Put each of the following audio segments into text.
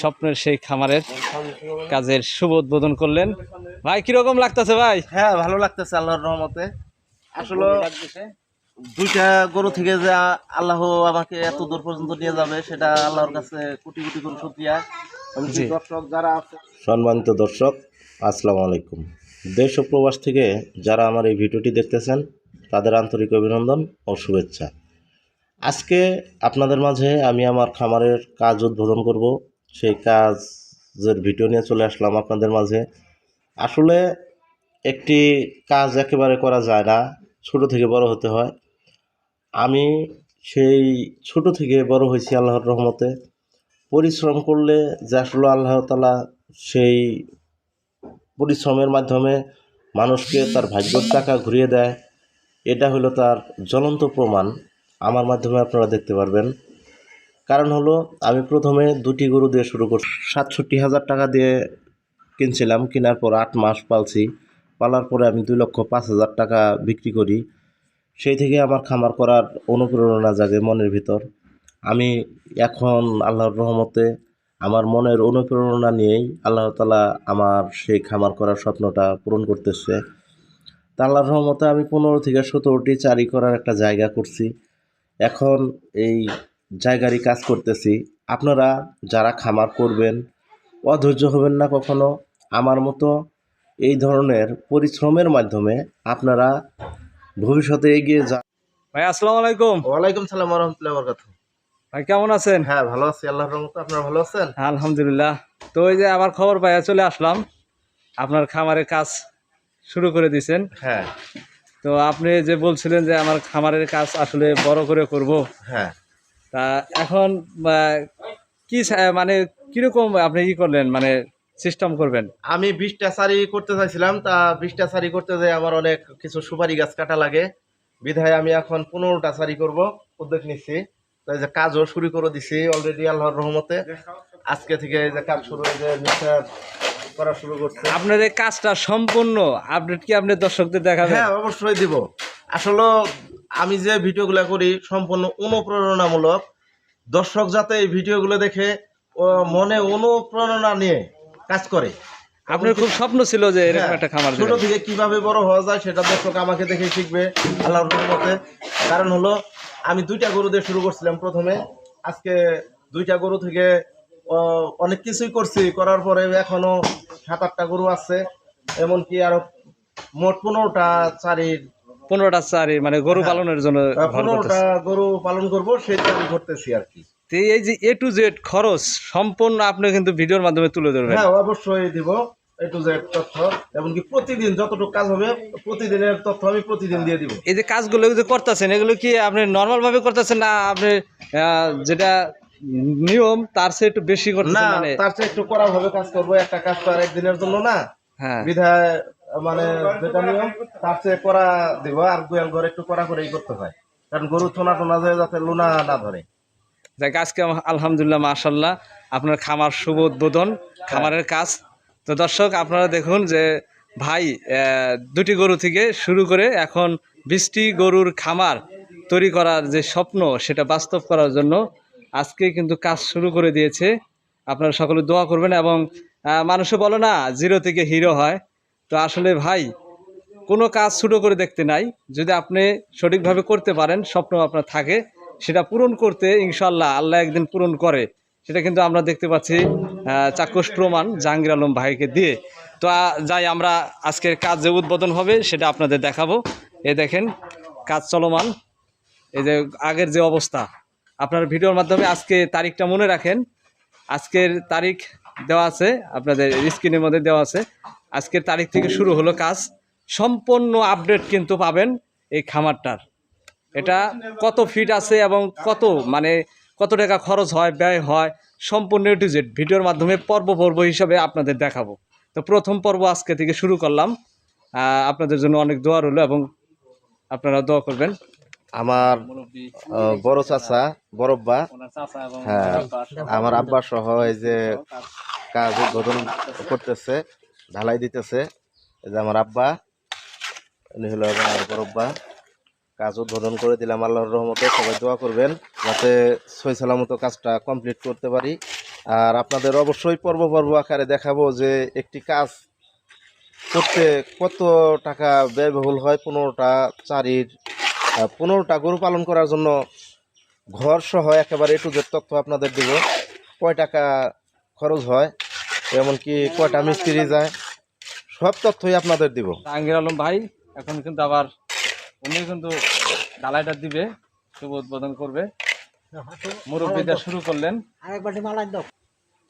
স্বপ্নের সেই খামারের কাজের শুভ উদ্বোধন করলেন। ভাই কীরকম লাগতেছে ভাই? হ্যাঁ ভালো লাগতেছে আল্লাহর রহমতে। আসলে দুইটা গরু থেকে যে আল্লাহ আমাকে এত দূর পর্যন্ত নিয়ে যাবে সেটা আল্লাহর কাছে কোটি কোটি করে শুক্রিয়া। দর্শক যারা আছে সম্মানিত দর্শক আসসালামু আলাইকুম। দেশ ও প্রবাস থেকে যারা আমার এই ভিডিওটি দেখতেছেন তাদের আন্তরিক অভিনন্দন ও শুভেচ্ছা। আজকে আপনাদের মাঝে আমি আমার খামারের কাজ উদ্বোধন করব। সেই কাজের ভিডিও নিয়ে চলে আসলাম আপনাদের মাঝে। আসলে একটি কাজ একেবারে করা যায় না, ছোট থেকে বড় হতে হয়। আমি সেই ছোট থেকে বড় হয়েছি আল্লাহর রহমতে। পরিশ্রম করলে যে আসলে আল্লাহ তালা সেই পরিশ্রমের মাধ্যমে মানুষকে তার ভাগ্যর টাকা ঘুরিয়ে দেয়, এটা হলো তার জ্বলন্ত প্রমাণ। আমার মাধ্যমে আপনারা দেখতে পারবেন। কারণ হলো, আমি প্রথমে দুটি গরু দিয়ে শুরু করছি। সাতষট্টি হাজার টাকা দিয়ে কিনছিলাম, কেনার পর আট মাস পালছি। পালার পরে আমি দুই লক্ষ পাঁচ হাজার টাকা বিক্রি করি। সেই থেকে আমার খামার করার অনুপ্রেরণা জাগে মনের ভিতর। আমি এখন আল্লাহর রহমতে আমার মনের অনুপ্রেরণা নিয়েই আল্লাহ তালা আমার সেই খামার করার স্বপ্নটা পূরণ করতেছে। তা আল্লাহর রহমতে আমি পনেরো থেকে সতেরোটি চারি করার একটা জায়গা করছি। এখন এই জায়গারই কাজ করতেছি। আপনারা যারা খামার করবেন অধৈর্য হবেন না কখনো। আমার মতো এই ধরনের পরিশ্রমের মাধ্যমে আপনারা ভবিষ্যতে এগিয়ে যান ভাই আসসালামু আলাইকুম। ওয়ালাইকুম সালাম রহমতুল্লাহ বরকাত ভাই কেমন আছেন? হ্যাঁ ভালো আছি আল্লাহর রহমতে। আপনারা ভালো আছেন? আলহামদুলিল্লাহ। তো ওই যে আবার খবর পাইয়া চলে আসলাম। আপনার খামারের কাজ শুরু করে দিয়েছেন হ্যাঁ। তো আপনি যে বলছিলেন যে আমার খামারের কাজ আসলে বড় করে করব। হ্যাঁ। এখন কি মানে কীরকম আপনি ই করলেন মানে সিস্টেম করবেন? আমি বিশটা শাড়ি করতে চাইছিলাম তা বিশটা শাড়ি করতে যাই আমার অনেক কিছু সুপারি গাছ কাটা লাগে। বিধায় আমি এখন পনেরোটা শাড়ি করব উদ্যোগ নিচ্ছি। তো এই যে কাজও শুরু করে দিছি অলরেডি আল্লাহর রহমতে। আজকে থেকে যে কাজ শুরু হয়ে নিচে করা শুরু করছে। আপনার এই কাজটা সম্পূর্ণ আপডেট কি আপনি দর্শকদের দেখাবেন? হ্যাঁ অবশ্যই দিব। আসলে আমি যে ভিডিওগুলো করি সম্পূর্ণ অনুপ্রেরণামূলক। দর্শক যাতে এই ভিডিওগুলো দেখে মনে অনুপ্রেরণা নিয়ে কাজ করে। আপনার খুব স্বপ্ন ছিল যে এরকম হ্যাঁ, একটা খামার ছোট থেকে কীভাবে বড় হওয়া যায় সেটা দর্শক আমাকে দেখে শিখবে আল্লাহর রহমতে। কারণ হলো আমি দুইটা গরু দিয়ে শুরু করছিলাম প্রথমে। আজকে দুইটা গরু থেকে অনেক কিছুই করছি। করার পরে এখনও সাত আটটা গরু আছে। এমনকি আরও মোট পনেরোটা চারির পনেরোটা চারি মানে গরু হ্যাঁ। পালনের জন্য পনেরোটা গরু পালন করব সেটা আমি করতেছি আর কি। এই যে এ টু জেড খরচ সম্পূর্ণ আপনি কিন্তু ভিডিওর মাধ্যমে তুলে ধরবেন। হ্যাঁ অবশ্যই দিব এ টু জেড তথ্য এমনকি প্রতিদিন যতটুকু কাজ হবে প্রতিদিনের তথ্য আমি প্রতিদিন দিয়ে দিব। এই যে কাজগুলো যে করতেছেন এগুলো কি আপনি নর্মাল ভাবে করতেছেন না আপনি যেটা নিয়ম তার চেয়ে একটু বেশি না করতেছেন মানে তার চেয়ে একটু কড়া ভাবে কাজ করব একটা কাজ তো আর একদিনের জন্য না। হ্যাঁ। বিধায় মানে তার চেয়ে করা দিব আর গোয়াল ঘরে একটু কড়া করেই করতে হয়। কারণ গরু টোনা টোনা যায় যাতে লুনা না ধরে। আজকে আলহামদুলিল্লাহ মাশাল্লাহ আপনার খামার শুভ উদ্বোধন খামারের কাজ। তো দর্শক আপনারা দেখুন যে ভাই দুটি গরু থেকে শুরু করে এখন বৃষ্টি গরুর খামার তৈরি করার যে স্বপ্ন সেটা বাস্তব করার জন্য আজকে কিন্তু কাজ শুরু করে দিয়েছে। আপনারা সকলে দোয়া করবেন এবং আহ, মানুষে বলে না জিরো থেকে হিরো হয়। তো আসলে ভাই, কোনো কাজ ছোটো করে দেখতে নাই। যদি আপনি সঠিকভাবে করতে পারেন, স্বপ্ন আপনার থাকে, সেটা পূরণ করতে ইনশাল্লাহ আল্লাহ একদিন পূরণ করে। সেটা কিন্তু আমরা দেখতে পাচ্ছি চাক্ষুষ প্রমাণ জাহাঙ্গীর আলম ভাইকে দিয়ে। তো যাই, আমরা আজকের কাজ যে উদ্বোধন হবে, সেটা আপনাদের দেখাবো। এ দেখেন, কাজ চলমান। এই যে আগের যে অবস্থা। আপনার ভিডিওর মাধ্যমে আজকে তারিখটা মনে রাখেন। আজকের তারিখ দেওয়া আছে, আপনাদের স্ক্রিনের মধ্যে দেওয়া আছে। আজকের তারিখ থেকে শুরু হলো কাজ। সম্পূর্ণ আপডেট কিন্তু পাবেন এই খামারটার। এটা কত ফিট আছে এবং কত মানে কত টাকা খরচ হয়, ব্যয় হয়, সম্পূর্ণ টু জেড ভিডিওর মাধ্যমে পর্ব পর্ব হিসাবে আপনাদের দেখাবো। তো প্রথম পর্ব আজকে থেকে শুরু করলাম। আপনাদের জন্য অনেক দোয়া রইল এবং আপনারা দোয়া করবেন। আমার বড় চাচা, বড়ব্বা হ্যাঁ আমার আব্বা সহ এই যে কাজ উদ্বোধন করতেছে। ঢালাই দিতেছে। এই যে আমার আব্বা, উনি হলো আমার বড়ব্বা কাজ উদ্বোধন করে দিলাম আল্লাহর রহমতে, সবাই দোয়া করবেন যাতে সই সালামতো কাজটা কমপ্লিট করতে পারি। আর আপনাদের অবশ্যই পর্ব পর্ব আকারে দেখাবো যে একটি কাজ করতে কত টাকা ব্যয়বহুল হয় পনেরোটা চারির পনেরোটা গরু পালন করার জন্য ঘর সহ একেবারে একটু যে তথ্য আপনাদের দিব। কয় টাকা খরচ হয়? এমনকি কয়টা মিস্ত্রি যায়, সব তথ্যই আপনাদের দিব। জাহাঙ্গীর আলম ভাই, এখন কিন্তু আবার উনি কিন্তু ডালাইটা দিবে, শুভ উদ্বোধন করবে। মুরব্বীটা শুরু করলেন।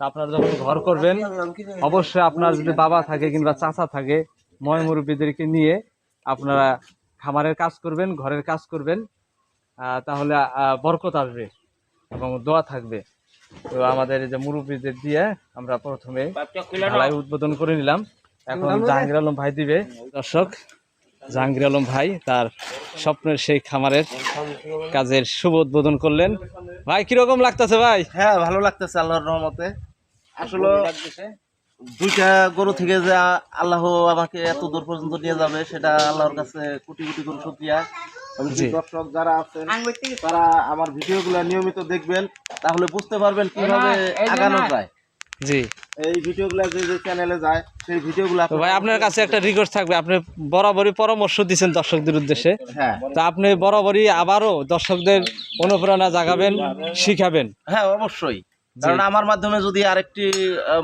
আপনারা যখন ঘর করবেন, অবশ্যই আপনার যদি বাবা থাকে কিংবা চাচা থাকে, ময় মুরব্বীদেরকে নিয়ে আপনারা খামারের কাজ করবেন, ঘরের কাজ করবেন তাহলে বরকত আসবে এবং দোয়া থাকবে। তো আমাদের এই যে মুরব্বীদের দিয়ে আমরা প্রথমে ঢালাই উদ্বোধন করে নিলাম। এখন জাহাঙ্গীর আলম ভাই দিবে। দর্শক জাহাঙ্গীর আলম ভাই তার স্বপ্নের সেই খামারের কাজের শুভ উদ্বোধন করলেন। ভাই কীরকম লাগতেছে ভাই? হ্যাঁ ভালো লাগতেছে আল্লাহর রহমতে। আসলে দুইটা গরু থেকে যে আল্লাহ আমাকে এত দূর পর্যন্ত নিয়ে যাবে সেটা আল্লাহর কাছে কোটি কোটি করে শুকরিয়া। দর্শক যারা আছেন তারা আমার ভিডিওগুলো নিয়মিত দেখবেন তাহলে বুঝতে পারবেন কীভাবে আগানো যায়। জি। এই ভিডিওগুলো যে যে চ্যানেলে যায় সেই ভিডিওগুলো ভাই আপনার কাছে একটা রিকোয়েস্ট থাকবে আপনি বরাবরই পরামর্শ দিচ্ছেন দর্শকদের উদ্দেশ্যে। হ্যাঁ। তা আপনি বরাবরই আবারও দর্শকদের অনুপ্রেরণা জাগাবেন শিখাবেন। হ্যাঁ অবশ্যই। কারণ আমার মাধ্যমে যদি আরেকটি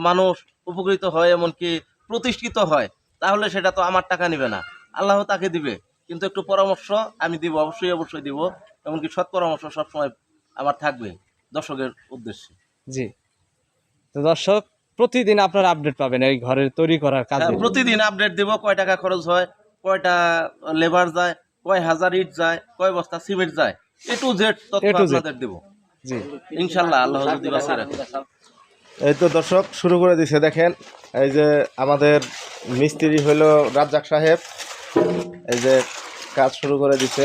মানুষ উপকৃত হয় এমনকি প্রতিষ্ঠিত হয় তাহলে সেটা তো আমার টাকা নেবে না। আল্লাহ তাকে দিবে কিন্তু একটু পরামর্শ আমি দিব অবশ্যই অবশ্যই দিব এমনকি সৎ পরামর্শ সবসময় আমার থাকবে দর্শকের উদ্দেশ্যে। জি। তো দর্শক প্রতিদিন আপনার আপডেট পাবেন এই ঘরের তৈরি করার কাজে। হ্যাঁ, প্রতিদিন আপডেট দিব কয় টাকা খরচ হয় কয়টা লেবার যায় কয় হাজার ইট যায় কয় বস্তা সিমেন্ট যায় এ টু জেড তথ্য আপনাদের দিব। জি। ইনশাল্লাহ আল্লাহ যদি বাঁচিয়ে রাখে। এই তো দর্শক শুরু করে দিছে। দেখেন এই যে আমাদের মিস্ত্রি হলো রাজ্জাক সাহেব। এই যে কাজ শুরু করে দিছে।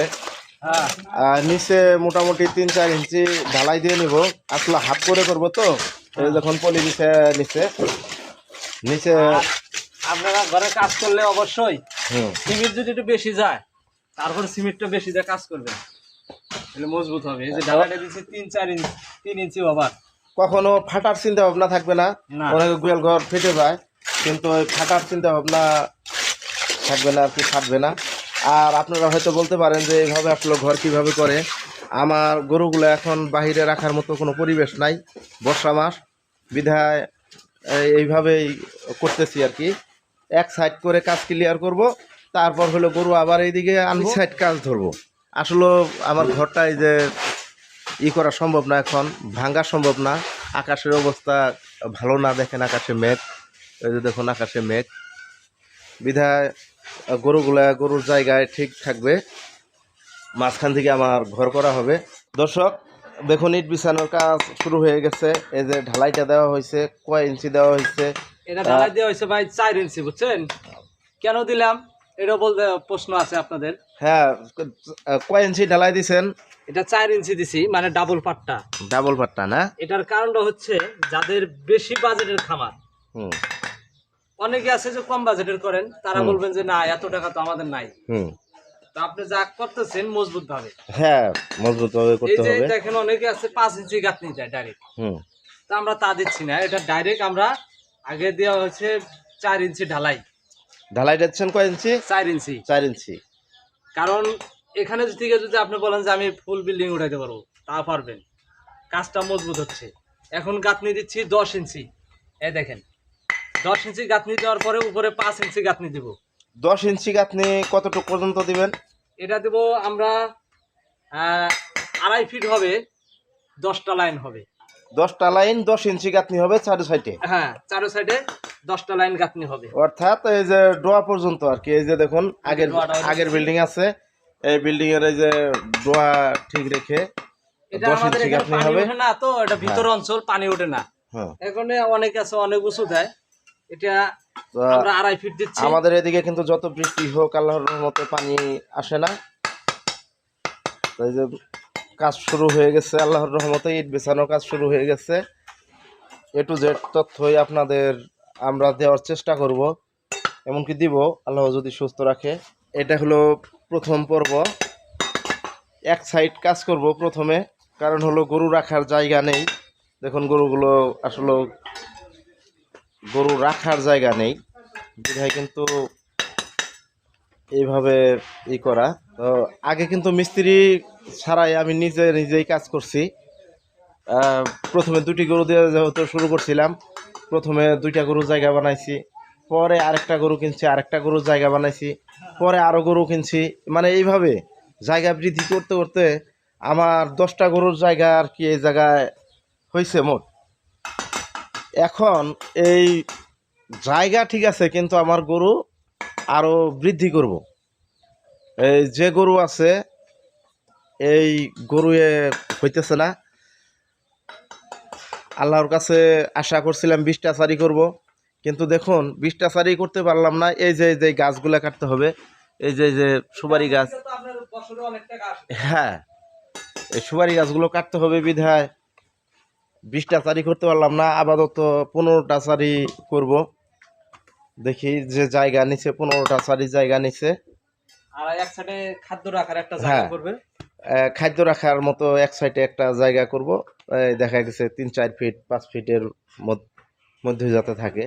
হ্যাঁ আর নিচে মোটামুটি তিন চার ইঞ্চি ঢালাই দিয়ে নিব। আসলে হাত করে করব তো এই যখন পলি দিছে নিচে। নিচে আপনারা ঘরে কাজ করলে অবশ্যই হুম। সিমেন্ট যদি একটু বেশি যায় তারপর সিমেন্টটা বেশি দিয়ে কাজ করবেন। তাহলে মজবুত হবে। এই যে ঢালাইটা দিচ্ছে তিন চার ইঞ্চি তিন ইঞ্চি আবার কখনো ফাটার চিন্তা ভাবনা থাকবে না। অনেক গোয়াল ঘর ফেটে যায় কিন্তু ওই ফাটার চিন্তা ভাবনা থাকবে না আর কি ফাটবে না। আর আপনারা হয়তো বলতে পারেন যে এইভাবে আসলে ঘর কীভাবে করে। আমার গরুগুলো এখন বাহিরে রাখার মতো কোনো পরিবেশ নাই বর্ষা মাস। বিধায় এইভাবেই করতেছি আর কি। এক সাইড করে কাজ ক্লিয়ার করব তারপর হলো গরু আবার এইদিকে আনব সাইড কাজ ধরবো। আসলে আমার ঘরটা এই যে ই করা সম্ভব না এখন ভাঙ্গা সম্ভব না। আকাশের অবস্থা ভালো না দেখেন আকাশে মেঘ। এই যে দেখুন আকাশে মেঘ। বিধায় গরুগুলা গরুর জায়গায় ঠিক থাকবে। মাঝখান থেকে আমার ঘর করা হবে। দর্শক দেখুন ইট বিছানোর কাজ শুরু হয়ে গেছে। এই যে ঢালাইটা দেওয়া হয়েছে কয় ইঞ্চি দেওয়া হয়েছে? এটা ঢালাই দেওয়া হয়েছে ভাই চার ইঞ্চি বুঝছেন? কেন দিলাম? এটা বলতে প্রশ্ন আছে আপনাদের। হ্যাঁ কয় ইঞ্চি ঢালাই দিছেন? এটা চার ইঞ্চি দিছি মানে ডাবল পাট্টা। ডাবল পাট্টা না? এটার কারণটা হচ্ছে যাদের বেশি বাজেটের খামার অনেকে আছে যে কম বাজেটের করেন তারা বলবেন যে না এত টাকা তো আমাদের নাই। তো আপনি যা করতেছেন মজবুত ভাবে হ্যাঁ মজবুতভাবে এই করতে যে দেখেন অনেকে আছে ইঞ্চি গাঁথনি যায় ডাইরেক্ট হুম। তা আমরা তা দিচ্ছি না এটা ডাইরেক্ট আমরা আগে দেওয়া হচ্ছে চার ইঞ্চি ঢালাই। ঢালাই দিচ্ছেন কয় ইঞ্চি? চার ইঞ্চি। চার ইঞ্চি। কারণ এখানে থেকে যদি আপনি বলেন যে আমি ফুল বিল্ডিং উঠাইতে পারব তা পারবেন। কাজটা মজবুত হচ্ছে। এখন গাঁথনি দিচ্ছি দশ ইঞ্চি। এই দেখেন দশ ইঞ্চি গাঁথনি দেওয়ার পরে উপরে পাঁচ ইঞ্চি গাঁথনি দিব। দশ ইঞ্চি গাঁথনি কতটুকু পর্যন্ত দিবেন? এটা দেব আমরা আড়াই ফিট হবে দশটা লাইন হবে। দশটা লাইন দশ ইঞ্চি গাঁথনি হবে চারি সাইডে। হ্যাঁ চারো সাইডে দশটা লাইন গাঁথনি হবে। অর্থাৎ এই যে ডোয়া পর্যন্ত আর কি এই যে দেখুন আগের আগের বিল্ডিং আছে। এই বিল্ডিং এর এই যে ডোয়া ঠিক রেখে দশ আমাদের ইঞ্চি গাঁথনি পানি হবে। ওঠে না তো এটা ভিতর অঞ্চল পানি ওঠে না। হ্যাঁ। অনেক আছে অনেক উঁচু দেয় এটা আমরা আড়াই ফিট দিচ্ছি। আমাদের এদিকে কিন্তু যত বৃষ্টি হোক আল্লাহর রহমতে পানি আসে না। এই যে কাজ শুরু হয়ে গেছে আল্লাহর রহমতে ইট বেছানোর কাজ শুরু হয়ে গেছে। এ টু জেড তথ্যই আপনাদের আমরা দেওয়ার চেষ্টা করব। এমনকি দিব আল্লাহ যদি সুস্থ রাখে। এটা হলো প্রথম পর্ব। এক সাইড কাজ করব প্রথমে, কারণ হলো গরু রাখার জায়গা নেই। দেখুন গরুগুলো আসলে গরু রাখার জায়গা নেই। বিধায় কিন্তু এইভাবে ই করা। তো আগে কিন্তু মিস্ত্রি ছাড়াই আমি নিজে নিজেই কাজ করছি। প্রথমে দুটি গরু দিয়ে যেহেতু শুরু করছিলাম, প্রথমে দুইটা গরু জায়গা বানাইছি। পরে আরেকটা গরু কিনছি, আরেকটা গরু জায়গা বানাইছি, পরে আরও গরু কিনছি। মানে এইভাবে জায়গা বৃদ্ধি করতে করতে আমার দশটা গরুর জায়গা আর কি এই জায়গায় হয়েছে মোট। এখন এই জায়গা ঠিক আছে, কিন্তু আমার গরু আরও বৃদ্ধি করব। এই যে গরু আছে, এই গরু হইতেছে না। আল্লাহর কাছে আশা করছিলাম বিশটা সারি করব। কিন্তু দেখুন বিশটা সারি করতে পারলাম না। এই যে এই যে গাছগুলো কাটতে হবে এই যে এই যে সুপারি গাছ। হ্যাঁ এই সুপারি গাছগুলো কাটতে হবে বিধায়। বিশটা চারি করতে পারলাম না আপাতত পনেরোটা চারি করব। দেখি যে জায়গা নিচে পনেরোটা চারি জায়গা নিচে। আর এক সাইডে খাদ্য রাখার একটা জায়গা হ্যাঁ। করবে খাদ্য রাখার মতো এক সাইডে একটা জায়গা করব। দেখা গেছে তিন চার ফিট পাঁচ ফিটের মধ্যে যাতে থাকে।